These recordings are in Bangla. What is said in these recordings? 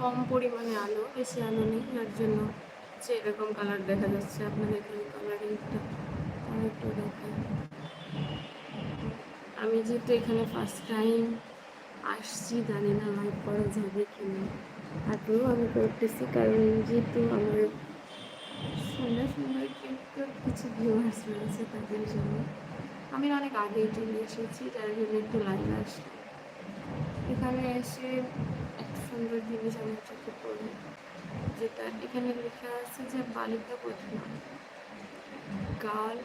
কম পরিমাণে আলো বেশি আলো নেই, যার জন্য যে এরকম কালার দেখা যাচ্ছে। আপনাদের এখানে কালারিংটা আমি একটু দেখাই। আমি যেহেতু এখানে ফার্স্ট টাইম আসছি, জানি না লাইভ করা যাবে কি না তারপরেও আমি করতেছি, কারণ যেহেতু আমার সুন্দর সুন্দর কিছু ভিউয়ার্স রয়েছে তাদের জন্য। আমি অনেক আগেই চলে এসেছি, যার জন্য একটু লাইভ আসলাম। এখানে এসে সুন্দর জিনিস আমার চোখে পড়ে যেটা এখানে লেখা আছে যে বালিকা কোথায় গার্ল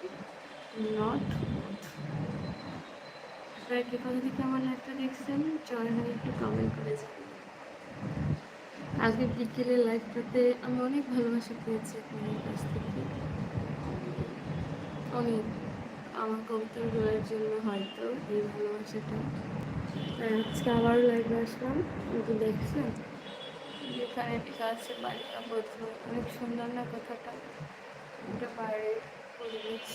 নট আপনারা কি কথা থেকে আমার লাইভটা দেখছেন জয় হয়ে একটু কমেন্ট করে আজকে বিকেলের লাইভটাতে আমি অনেক ভালোবাসা পেয়েছি আপনাদের কাছ থেকে। অনেক। আমার কবিতাগুলোর জন্য হয়তো এই ভালোবাসাটা আজকে আবার লাইভে আসলাম। কিন্তু দেখছেন? যেখানে লেখা আছে বালিকা বধূ অনেক সুন্দর না কথাটা? এটা বাইরের পরিবেশ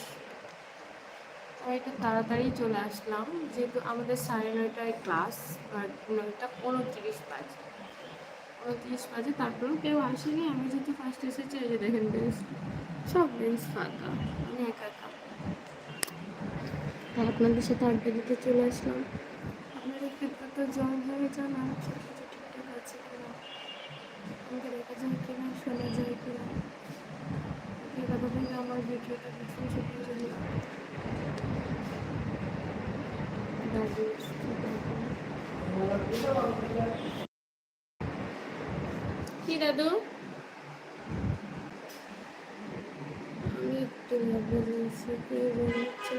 আমি একটু তাড়াতাড়ি চলে আসলাম। যেহেতু আমাদের সাড়ে নয়টায় ক্লাস বাট নয়টা উনত্রিশ বাজে। উনত্রিশ বাজে, তারপরেও কেউ আসেনি। আমি যেহেতু ফার্স্ট এসেছি, এই যে দেখেন বেঞ্চ সব বেঞ্চ ফাঁকা। আমি একা একা। আপনাদের সাথে আড্ডা দিতে চলে আসলাম। তো জয়েন হয়ে যান আর সব কিছু ঠিকঠাক আছে কিনা? আমাকে দেখা যায় কিনা? শোনা যায় কিনা? থেকে আমার ভিডিওটা দেখুন সেটার জন্য কি দাদু? আমি একটু ভাবে নিয়েছি কি বলছে?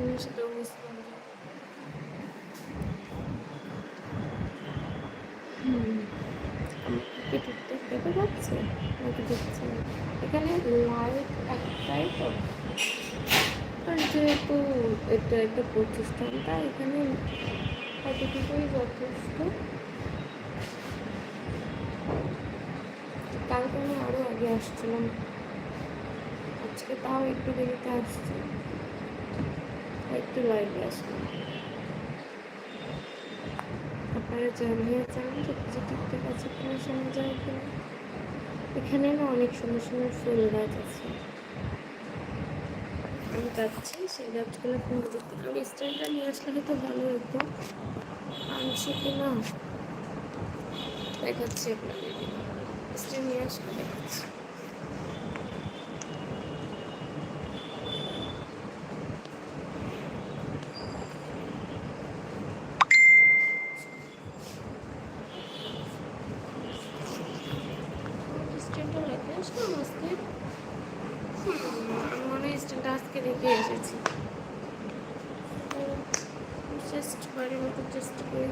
না সেটা বুঝলাম ঠিকঠাক দেখা যাচ্ছে নাকি দেখছে না এখানে লাইট একটাই তো আর যেহেতু এটা একটা প্রতিষ্ঠানটা এখানে কতটুকুই যথেষ্ট কালকে আমি আরও আগে আসছিলাম আজকে তাও একটু দেরিতে আসছি একটু লাইভে আসলাম আপনারা জানিয়ে জানেন যে ঠিকঠাক আছে কিনা শোনা যায় কিনা। এখানে না অনেক সুন্দর সুন্দর ফুল গাছ আছে। আমি যাচ্ছি, সেই গাছগুলো ফুল দেখতে আমি স্ট্যান্ডটা নিয়ে আসলে হয়তো ভালো হতো আনছি কি না। দেখাচ্ছি আপনাদের স্ট্যান্ড নিয়ে আসলে দেখাচ্ছি স্ট্যান্ডটা রেখে আসলাম আজকে আমি মনে হয় স্ট্যান্ডটা আজকে রেখে এসেছি জাস্ট বাড়ির মতো জাস্ট করে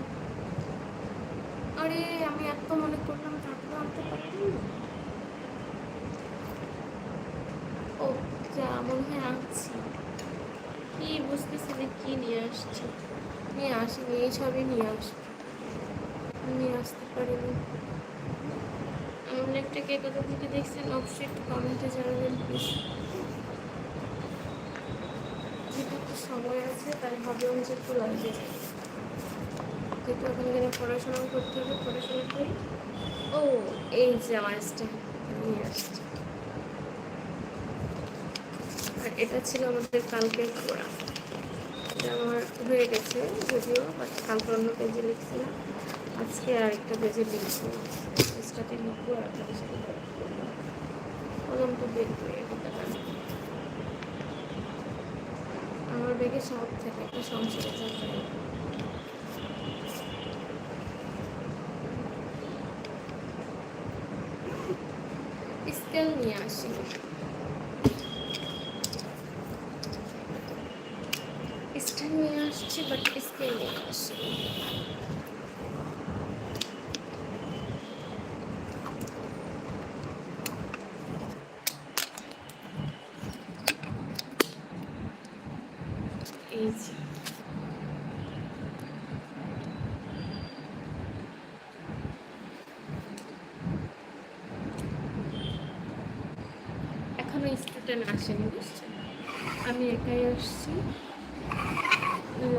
আরে আমি এত মনে করলাম তারপরে আনতে পারলাম না ও যা মনে হয় আনছি কি বুঝতেছি না কি নিয়ে আসছি নিয়ে আসিনি এই সবই নিয়ে আসব নিয়ে আসতে পারিনি একটা কে কোথা থেকে দেখছেন, অবশ্যই একটু কমেন্টে জানাবেন। প্লিজ সময় আছে, তাই ভাবলাম যে একটু লাগিয়ে যাই। যেহেতু এখন এখানে পড়াশোনাও করতে হবে, পড়াশোনা করি। ও, এই যে আমার নিয়ে আসছে। আর এটা ছিল আমাদের কালকের পড়া। এটা আমার হয়ে গেছে যদিও বাট কালকে অন্য পেজে লিখছিলাম। আজকে আরেকটা পেজে লিখব। পেজটাতে লিখব আর আপনাদের সাথে করব কলম আমার ব্যাগে সব থেকে, একটা সংসারে স্কেল নিয়ে আসি। স্ট্যান্ড নিয়ে আসছি বাট স্কেল নিয়ে আসি এই যে স্টুডেন্ট আসেনি বুঝছেন আমি একাই আসছি।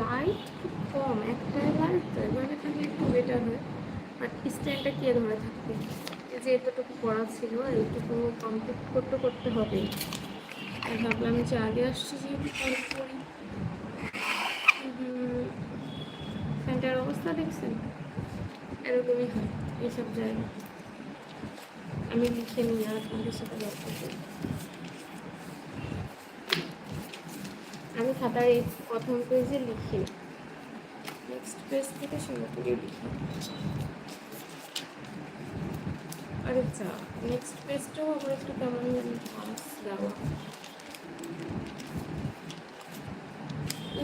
লাইট খুব কম একটাই লাইট তো এবারে থাকলে একটু বেটার হয়। বাট স্ট্যান্ডটা কে ধরে থাকবে? যে এতটুকু পড়া ছিল এইটুকু কমপ্লিট করতে করতে হবে। আর ভাবলাম যে আগে আসছি যেহেতু পরে পড়ি ফ্যানটার অবস্থা দেখছেন? এরকমই হয়, এইসব জায়গায়। আমি লিখে আর আপনাদের সাথে গল্প করি। আমি খাতার এই প্রথম পেজে লিখি। নেক্সট পেজ থেকে শুরু করে লিখি। আরে যা নেক্সট পেজটাও আমার একটু কেমন দেওয়া।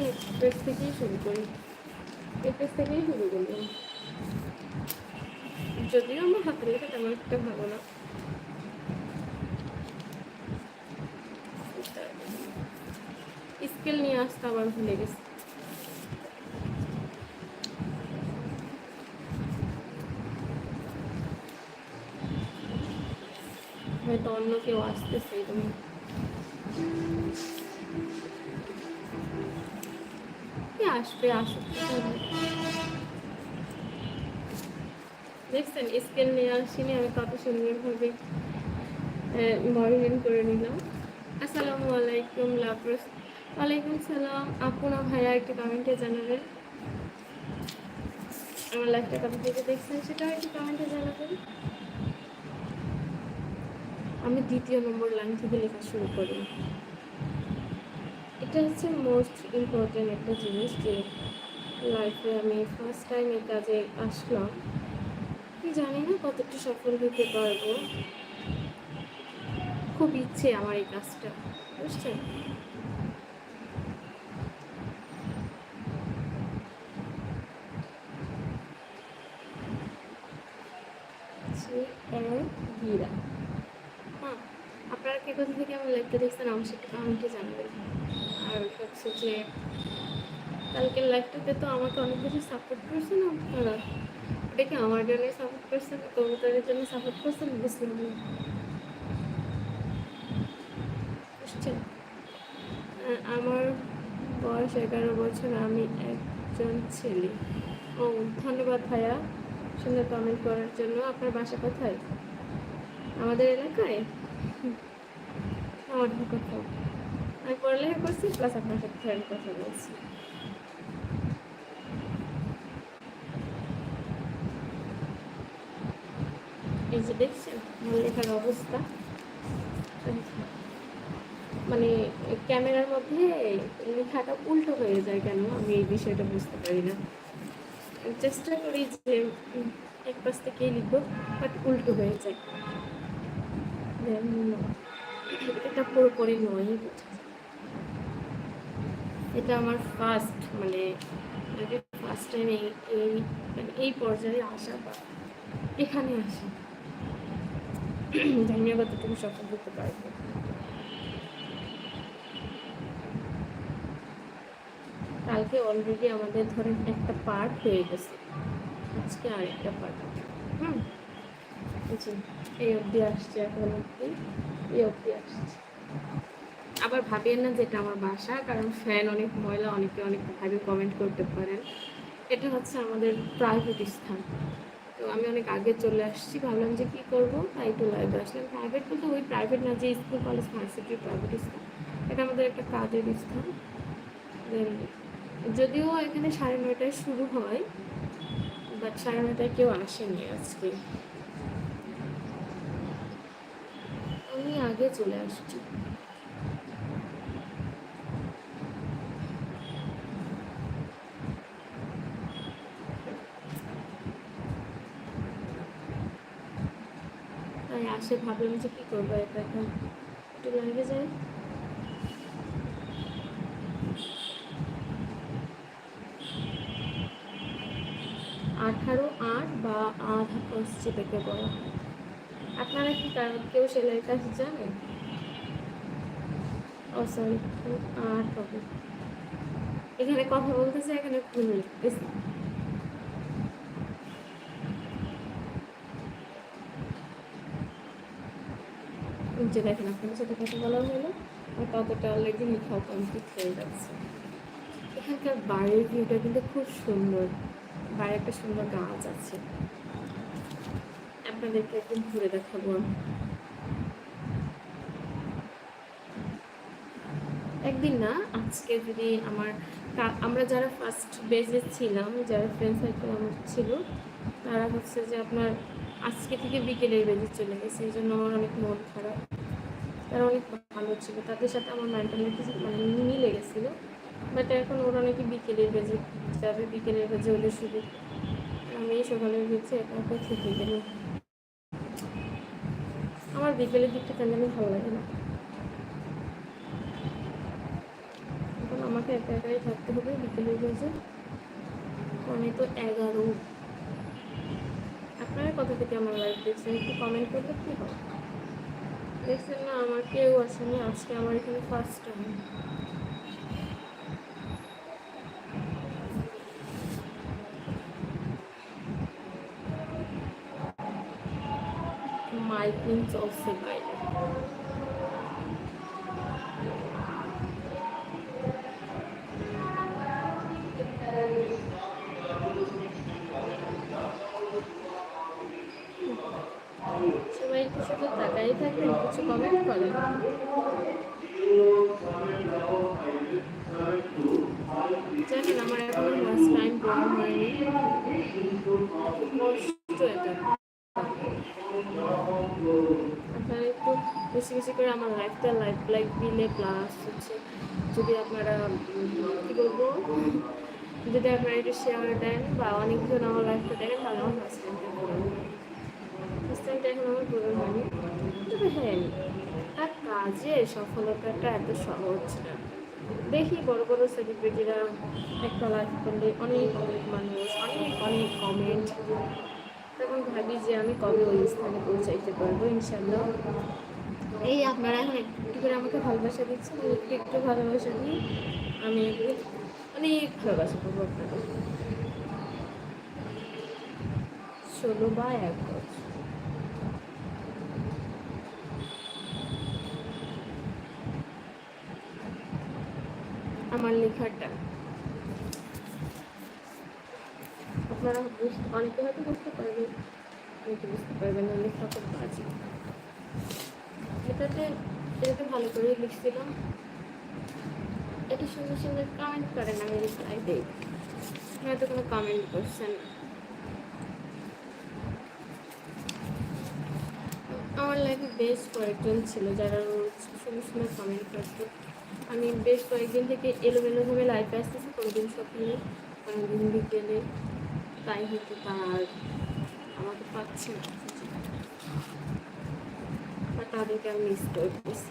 নেক্সট পেজ থেকেই শুরু করি। এই পেজ থেকেই শুরু করি। যদিও আমার হাতের লেখা তেমন একটা ভালো না। স্কেল নিয়ে আসতে আবার ভুলে গেছি। হয়তো অন্য কেউ আসতেছে তুমি আসবে, আসুক। দেখছেন স্কেল নিয়ে আসিনি, আমি কত সুন্দরভাবে মডেলিং করে নিলাম। আসসালামু আলাইকুম লাভরস ওয়ালাইকুম সালাম। আপনা ভাইয়া একটু কমেন্টে জানাবেন। আমার লাইফটা কত থেকে দেখছেন সেটাও একটু কমেন্টে জানাবেন। আমি দ্বিতীয় নম্বর লাইন থেকে লেখা শুরু করি। এটা হচ্ছে মোস্ট ইম্পর্ট্যান্ট একটা জিনিস যে লাইফে আমি ফার্স্ট টাইম এই কাজে আসলাম। জানি না কতটা সফল হতে পারব। খুব ইচ্ছে আমার এই কাজটা, বুঝছেন হীরা হ্যাঁ আপনারা কে কোথা থেকে আমার লাইভটা দেখছেন কমেন্টে জানাবেন। আর হচ্ছে যে কালকের লাইভটাতে তো আমাকে অনেক বেশি সাপোর্ট করছেন আপনারা। এটা কি আমার জন্য সাপোর্ট করছেন কবুতরের জন্য সাপোর্ট করছেন? বুঝলাম না। বুঝছেন? আমার বয়স এগারো বছর, আমি একজন ছেলে। ও, ধন্যবাদ ভাইয়া সুন্দর কমেন্ট করার জন্য। আপনার বাসা কোথায়? আমাদের এলাকায়? আমার কোথাও আমি পড়ালেখা করছি প্লাস আপনার সাথে আমি কথা বলছি। এই যে দেখছেন, আমার লেখার অবস্থা। মানে ক্যামেরার মধ্যে লেখাটা উল্টো হয়ে যায় কেন? আমি এই বিষয়টা বুঝতে পারি না। চেষ্টা করি যে এক পাশ থেকেই লিখব বাট উল্টো হয়ে যায়। এটা পুরোপুরি নয়। এটা আমার ফার্স্ট মানে ফার্স্ট টাইম এই এই মানে এই পর্যায়ে আসা বা এখানে আসা। জানি না কতটুকু সফল হতে পারব। কালকে অলরেডি আমাদের ধরেন একটা পার্ট হয়ে গেছে। আজকে আরেকটা পার্ট হুম? এই অবধি আসছে এখন অবধি। এই অবধি আবার ভাবিয়েন না যেটা আমার বাসা, কারণ ফ্যান অনেক ময়লা, অনেকে অনেকভাবে কমেন্ট করতে পারেন। এটা হচ্ছে আমাদের প্রাইভেট স্থান। তো আমি অনেক আগে চলে আসছি, ভাবলাম যে কী করব, তাই একটু লাইভে আসলাম। প্রাইভেট বলতে ওই প্রাইভেট না, যে স্কুল কলেজ ভার্সিটির প্রাইভেট স্থান। এটা আমাদের একটা কাজের স্থান। যদিও এখানে সাড়ে নয়টায় শুরু হয় বাট সাড়ে নয়টায় কেউ আসেনি আজকে। আমি আগে চলে আসছি। তাই আসে ভাবলাম যে কী করব, একা একা একটু লাগে যায়। আঠারো আট বা আধা কোর্স যেটাকে বলা। হয় আপনারা কি কেউ সেলাইয়ের কাজ জানেন? ও সরি আট হবে। এখানে কথা বলতেছে, এখানে ভুল লিখতেছি যে দেখেন আপনার সাথে কথা বলা হলো আর কতটা অলরেডি লেখাও কমপ্লিট হয়ে যাচ্ছে। এখানকার বাড়ির ভিউটা কিন্তু খুব সুন্দর। বাইরে একটা সুন্দর গাছ আছে। আপনাদেরকে একদিন ঘুরে দেখাবো। আমি। একদিন না, আজকে যদি আমার আমরা যারা ফার্স্ট বেজে ছিলাম, যারা ফ্রেন্ড সার্কেল আমার ছিল, তারা হচ্ছে যে আপনার আজকে থেকে বিকেলের বেজে চলে গেছে। এই জন্য আমার অনেক মন খারাপ। তারা অনেক ভালো ছিল। তাদের সাথে আমার মেন্টালিটি মানে মিলে গেছিল। বাট এখন ওরা নাকি বিকেলের বেজে যাবে, বিকেলের বেজে হলে শুধু আমি সকালের বেজে একা একা থেকে গেল আমার বিকেলের দিকটা কেন জানি ভালো লাগে না। এখন আমাকে একা একাই থাকতে হবে বিকেলের বেজে আমি তো এগারো। আপনারা কথা থেকে আমার লাইফ দেখছেন, একটু কমেন্ট করলে কি হবে দেখছেন না আমার কেউ আসেনি আজকে আমার এখানে ফার্স্ট টাইম মাইকিং চলছে অফ সবাই। আমার এখনও ফার্স্ট টাইম বড় হয়নি কষ্ট এটা আপনারা একটু বেশি বেশি করে আমার লাইফটা লাইফ লাইফ দিলে প্লাস হচ্ছে যদি আপনারা কী বলব যদি আপনারা একটু শেয়ার দেন বা অনেকজন আমার লাইফটা দেখেন তাহলে আমার ফার্স্ট টাইমটা পূরণ ফার্স্ট টাইমটা এখন আমার পূরণ হয়নি তবে হ্যাঁ কাজে সফলতাটা এত সহজ না দেখি বড় বড় সেলিব্রিটিরা একটা লাইফ করলে অনেক অনেক মানুষ, অনেক অনেক কমেন্ট তখন ভাবি যে আমি কবে ওই স্থানে পৌঁছাইতে পারব ইনশাল্লাহ এই আপনারা এখন একটু করে আমাকে ভালোবাসা দিচ্ছেন একটু একটু ভালোবাসা দিয়ে আমি অনেক ভালোবাসা করব আপনাদের। ষোলো বা এক বছর। আমার লেখাটা। আপনারা অনেকে হয়তো বুঝতে পারবেন, অনেকে বুঝতে পারবেন না লেখা খুব বাজে এটাতে এটাতে ভালো করে লিখছিলাম। এটা সুন্দর সুন্দর কমেন্ট করেন আমি রিপ্লাই দিই হয়তো কোনো কমেন্ট করছেন আমার লাইফে বেশ কয়েকজন ছিল যারা সুন্দর সুন্দর কমেন্ট করতো। আমি বেশ কয়েকদিন থেকে এলোমেলোভাবে লাইফে আসতেছি কোনোদিন সকালে কোনোদিন বিকেলে তাই হয়তো তার আমাকে পাচ্ছে না তাদেরকে আমি মিস করতেছি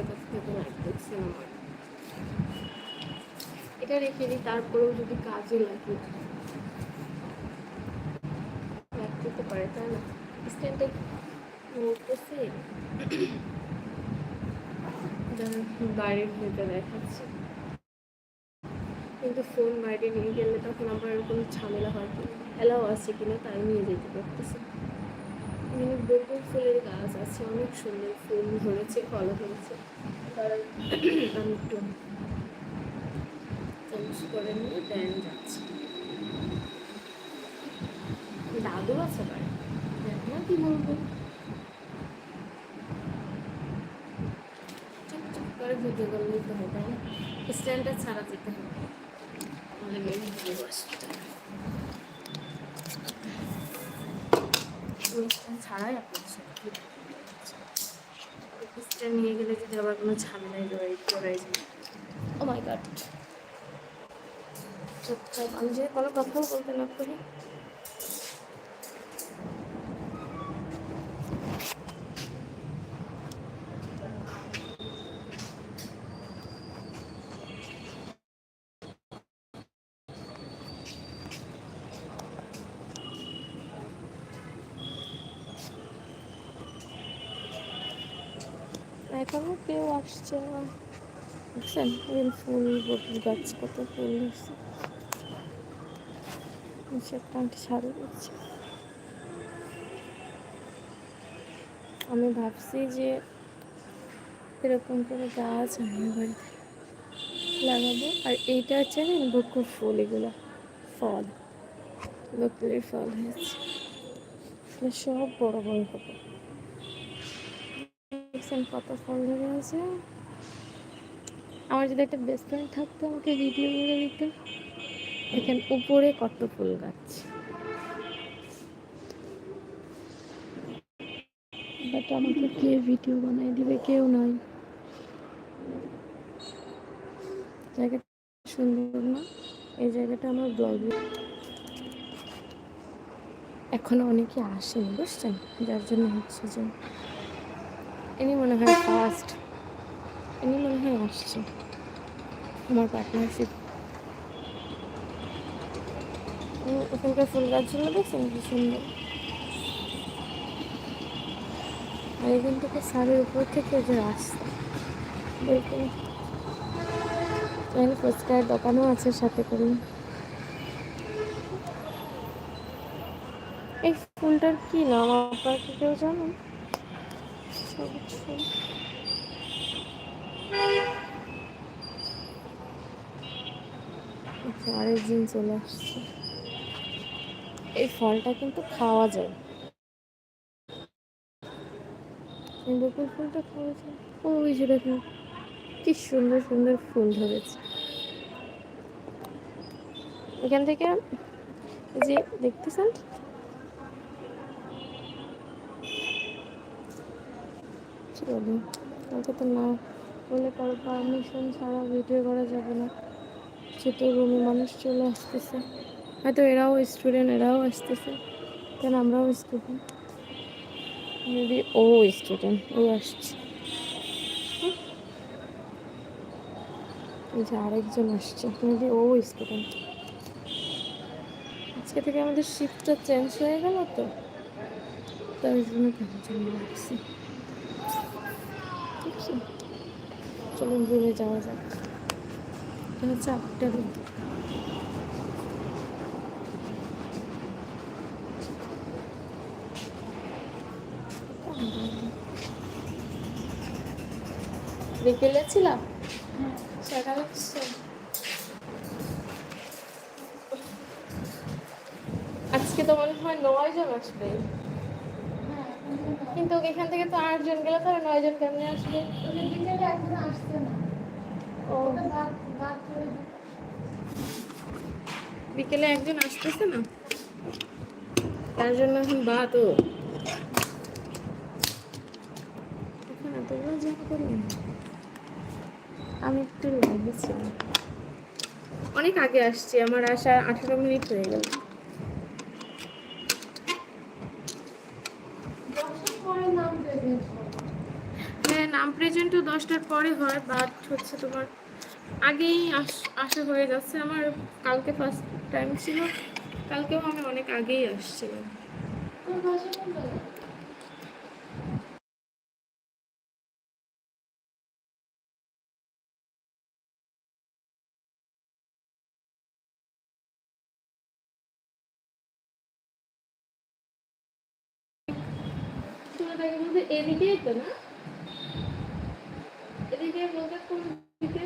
কাছ থেকে আমার এটা রেখে দিই তারপরেও যদি কাজে লাগে পারে তাই না? স্ট্যান্ডে নড়তেছে যেন বাইরের ভিতরে দেখাচ্ছে। কিন্তু ফোন বাইরে নিয়ে গেলে তখন আবার কোনো ঝামেলা হয় কি? এলাও আছে কিনা তাই নিয়ে যেতে পারতেছে। এখানে বকুল ফুলের গাছ আছে, অনেক সুন্দর ফুল ধরেছে ফল ধরেছে। কারণ আমি একটু করে নিয়ে দেন যাচ্ছি। দাদু আছে বাড়ি না কি বলব। চুপ চুপ করে ভিডিও করলেই তো হবে তাই না? স্ট্যান্ডটা ছাড়া যেতে হবে। তাহলে ভিডিও আসতে ছাড়াই আপনার সাথে। স্ট্যান্ড নিয়ে গেলে যদি আবার কোনো ঝামেলায় জড়াই জড়াই যায়। ও মাই গড চুপচাপ আমি যদি কোনো কথাও বলতে না পারি এখনও কেউ আসছে না ওই ফুল গাছ কত ফুল হচ্ছে দিচ্ছে। আমি ভাবছি যে এরকম করে গাছ আমি বাড়িতে লাগাবো। আর এইটা হচ্ছে না ফুল, এগুলো ফল। বকুলের ফল হয়েছে। সব বড় বড় হবে। দেখছেন কত ফল ধরে আছে? আমার যদি একটা বেস্ট ফ্রেন্ড থাকতো, আমাকে ভিডিও করে দিত। দেখেন উপরে কত ফুল গাছ। বাট আমাকে কে ভিডিও বানাই দিবে? কেউ নাই। জায়গাটা সুন্দর না? এই জায়গাটা আমার ব্লগে এখনও অনেকে আসেনি, বুঝছেন? যার জন্য হচ্ছে যে ইনি মনে হয় ফার্স্ট ইনি মনে হয় আসছে আমার পার্টনারশিপ ওখানকার ফুল গাছগুলো দেখছেন? কি সুন্দর। আর এখান থেকে সারের উপর থেকে যে রাস্তা। ফুচকার দোকানও আছে সাথে করে। এই ফুলটার কি নাম আপনার কি কেউ জানেন সবুজ ফুল। আরেকদিন চলে আসছে। এই ফলটা কিন্তু খাওয়া যায়। বকুল ফুলটা খাওয়া যায়। ওই দেখুন, কি সুন্দর সুন্দর ফুল ধরেছে। এখান থেকে যে দেখতেছেন? চলো তো না বলে কারও পারমিশন ছাড়া ভিডিও করা যাবে না। ছোট রুমে মানুষ চলে আসতেছে। হয়তো এরাও স্টুডেন্ট এরাও আসতেছে। কেন আমরাও স্টুডেন্ট মেবি ও স্টুডেন্ট ও আসছে। এই যে আরেকজন আসছে মেবি ও স্টুডেন্ট আজকে থেকে আমাদের শিফটটা চেঞ্জ হয়ে গেল তো? তাই জন্য কেমন লাগছে ঠিক আছে। চলুন রুমে যাওয়া যাক। এটা হচ্ছে আটটা রুম বিকেলে ছিলাম? সকালে আজকে তো মনে হয় নয় জন আসবে। কিন্তু এখান থেকে তো আট জন গেলে তো নয় জন কেমনে আসবে? ও। বিকেলে একজন আসতেছে না? তার জন্য এখন বাদ ও এখন এতগুলো জামা করলেন আমি একটু লাইভে ছিলাম। অনেক আগে আসছি আমার আসা আঠারো মিনিট হয়ে গেল। হ্যাঁ। নাম প্রেজেন্টও দশটার পরে হয় বাট হচ্ছে তোমার আগেই আস- হয়ে যাচ্ছে। আমার কালকে ফার্স্ট টাইম ছিল। কালকেও আমি অনেক আগেই আসছিলাম। এদিকেই তো না এদিকে বলতে কোন দিকে?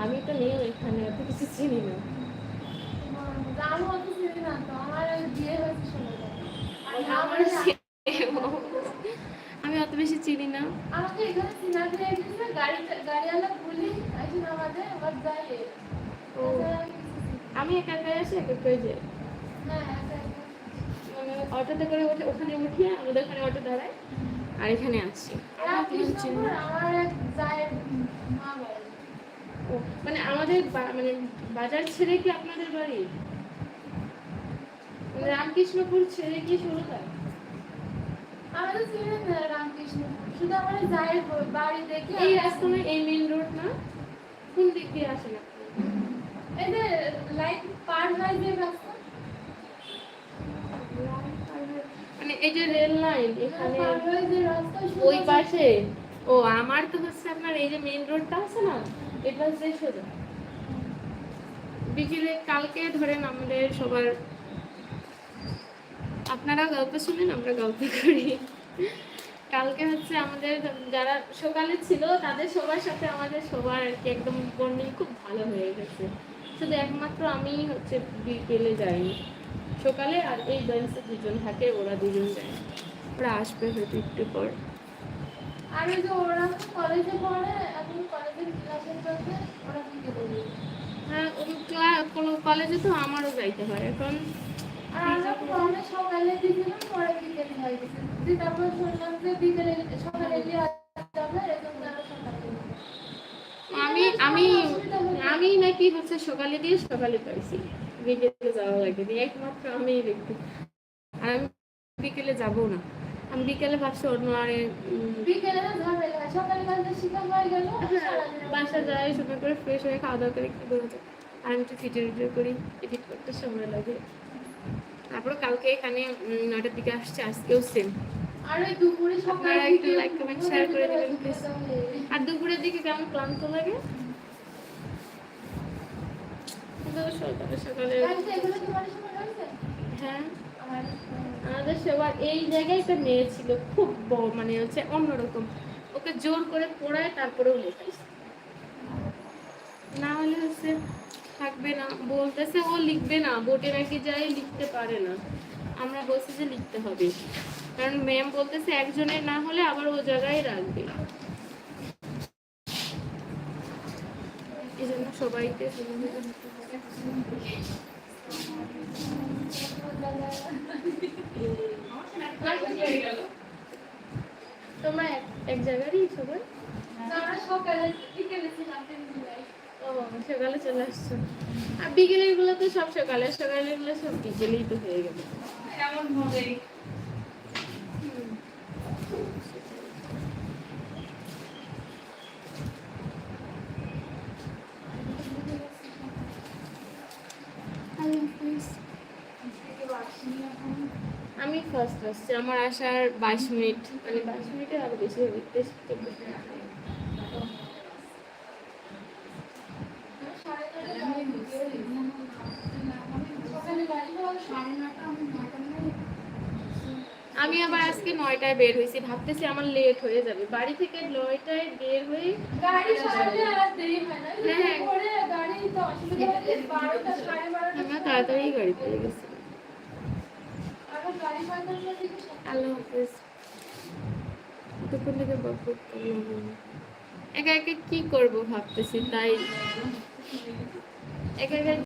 আমি তো নেই এখানে অত কিছু চিনি না। আমার আমি অত বেশি চিনি না। আমাকে এখানে গাড়ি গাড়িওয়ালা বলি আসুন আমাদের আবার যাই ও। আমি একা একা আসি একা যাই হ্যাঁ। মানে অটোতে করে উঠে ওখানে উঠিয়ে আমাদের ওখানে অটো দাঁড়ায় আর এখানে ও মানে আমাদের মানে বাজার ছেড়ে কি আপনাদের বাড়ি? মানে রামকৃষ্ণপুর ছেড়ে কি ষোলোটা আমাদের রামকৃষ্ণপুর শুধু আমার যায় বাড়ি এই রোড না মানে এই যে রেল লাইন, এখানে ওই পাশে। ও, আমার তো হচ্ছে আপনার এই যে মেইন রোডটা আছে না এটা হচ্ছে সোজা। বিকেলে কালকে ধরেন আমাদের সবার, আপনারা গল্প শুনেন, আমরা গল্প করি। কালকে হচ্ছে আমাদের যারা সকালে ছিল, তাদের সবার সাথে আমাদের সবার আর কি একদম বন্ডিং খুব ভালো হয়ে গেছে। শুধু একমাত্র আমি হচ্ছে বিকেলে যাইনি। সকালে আর এই বেঞ্চে দুজন থাকে ওরা দুজন যায়। ওরা আসবে হয়তো একটু পর। আর ওই যে ওরা কলেজে পড়ে এখন কলেজের ওরা দিকে বলি হ্যাঁ কোনো কলেজে তো আমারও যাইতে হয়। এখন আমরা সকালে দিয়েছিলাম পরে বিকেলে হয়ে গেছে। দিয়ে তারপর শুনলাম যে বিকেলে সকালে দিয়ে যাবে এরকম তারা সকালে আমি আমি আমি নাকি হচ্ছে সকালে দিয়ে সকালে পাইছি। বিকেলে যাওয়া একমাত্র আমি আর আমি বিকেলে যাব না। আমি বিকেলে ভাবছি অন্য আরে বিকেলে হয়। সকালে গেল বাসা সময় করে ফ্রেশ হয়ে খাওয়া দাওয়া করে বেরোতে। আর আমি একটু ভিডিও করি এডিট করতে সময় লাগে। তারপর কালকে এখানে নয়টার দিকে আসছে আজকেও সেম আপনারা একটু share করে দিবেন, আর দুপুরের দিকে কেমন ক্লান্ত লাগে? সকালে সকালে হ্যাঁ। আমাদের সবার এই জায়গায় একটা মেয়ে ছিল খুব বড় মানে হচ্ছে অন্যরকম। ওকে জোর করে পড়ায় তারপরেও লেখাইছে না হলে হচ্ছে থাকবে না। বলতেছে ও লিখবে না বোর্ডে নাকি যাই লিখতে পারে না। আমরা বলছি যে লিখতে হবে। কারণ ম্যাম বলতেছে একজনের না হলে আবার ও জায়গায় রাখবে এই জন্য সবাইকে। তোমরা এক- এক জায়গারই সবাই? সকালে চলে আসছো। আর বিকেলেরগুলো তো সব সকালে সকালেরগুলো সব বিকেলেই তো হয়ে গেল। এমন ভাবেই আমি ফার্স্ট আসছি আমার আসার বাইশ মিনিট। মানে বাইশ মিনিটের আরও বেশি হবে তেইশ চব্বিশ মিনিট। আমি আবার আজকে নয়টায় বের হয়েছি ভাবতেছি আমার লেট হয়ে যাবে। বাড়ি থেকে নয়টায় বের হয়ে হয়। তাড়াতাড়ি গাড়ি পেয়ে গেছি আবার গাড়ি পাল্টানোর দিকে সকাল আল্লাহ হাফেজ। এতক্ষণ থেকে একা একা কি করব ভাবতেছি তাই। একা একা